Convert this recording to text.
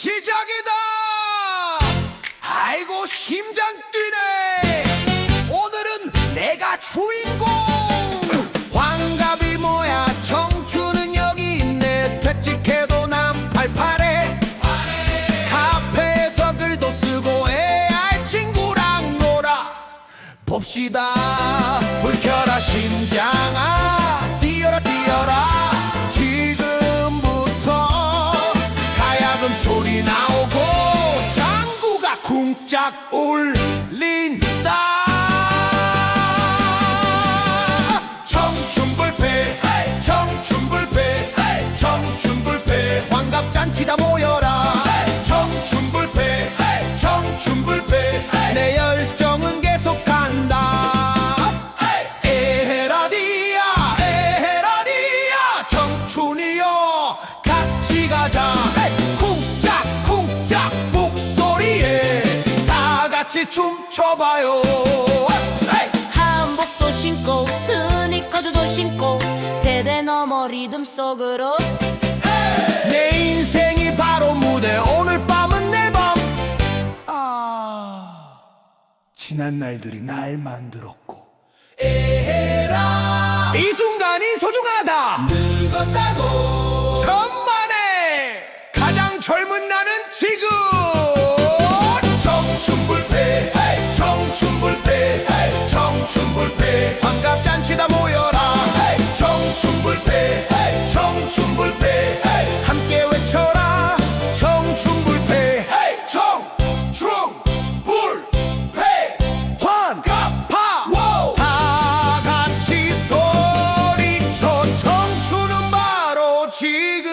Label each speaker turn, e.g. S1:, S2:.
S1: 시작이다! 아이고 심장 뛰네! 오늘은 내가 주인공! 환갑이 뭐야? 청춘은 여기 있네. 퇴직해도 난 팔팔해. 카페에서 글도 쓰고 AI 친구랑 놀아 봅시다 소리 나오고 장구가 쿵짝 울린 같이 춤춰봐요.
S2: 한복도 신고 스니커즈도 신고 세대 넘어 리듬 속으로.
S1: 내 인생이 바로 무대 오늘 밤은 내 밤. 아. 지난 날들이 날 만들었고. 에헤라. 이 순간이 소중하다. 늙었다고. 천만에 가장 젊은 나는 지금 she